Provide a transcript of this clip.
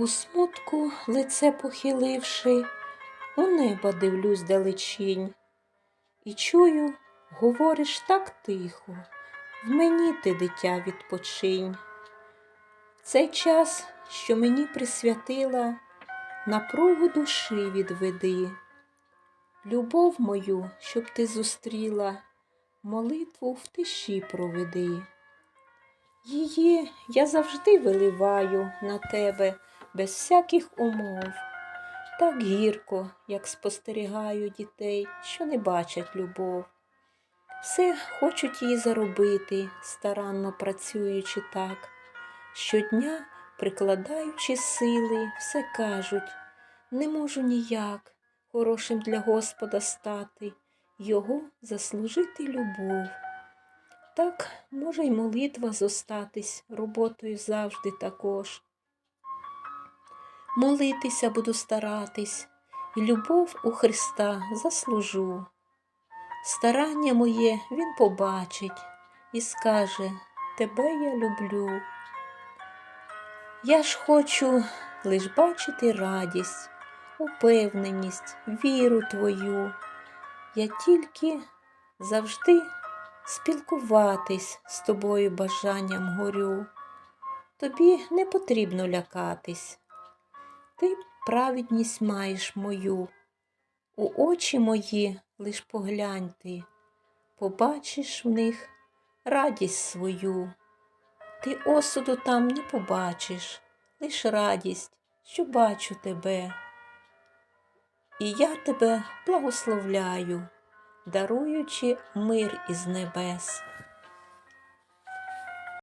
У смутку лице похиливши, у небо дивлюсь далечінь. І чую, говориш так тихо, в мені ти, дитя, відпочинь. Цей час, що мені присвятила, напругу душі відведи. Любов мою, щоб ти зустріла, молитву в тиші проведи. Її я завжди виливаю на тебе без всяких умов. Так гірко, як спостерігаю дітей, що не бачать любов. Все хочуть її заробити, старанно працюючи так. Щодня, прикладаючи сили, все кажуть, не можу ніяк хорошим для Господа стати, його заслужити любов. Так може й молитва зостатись роботою завжди також. Молитися буду старатись, і любов у Христа заслужу. Старання моє Він побачить і скаже, тебе я люблю. Я ж хочу лиш бачити радість, упевненість, віру твою. Я тільки завжди спілкуватись з тобою бажанням горю. Тобі не потрібно лякатись. Ти праведність маєш мою. У очі мої лиш поглянь ти, побачиш в них радість свою. Ти осуду там не побачиш, лиш радість, що бачу тебе. І я тебе благословляю, даруючи мир із небес.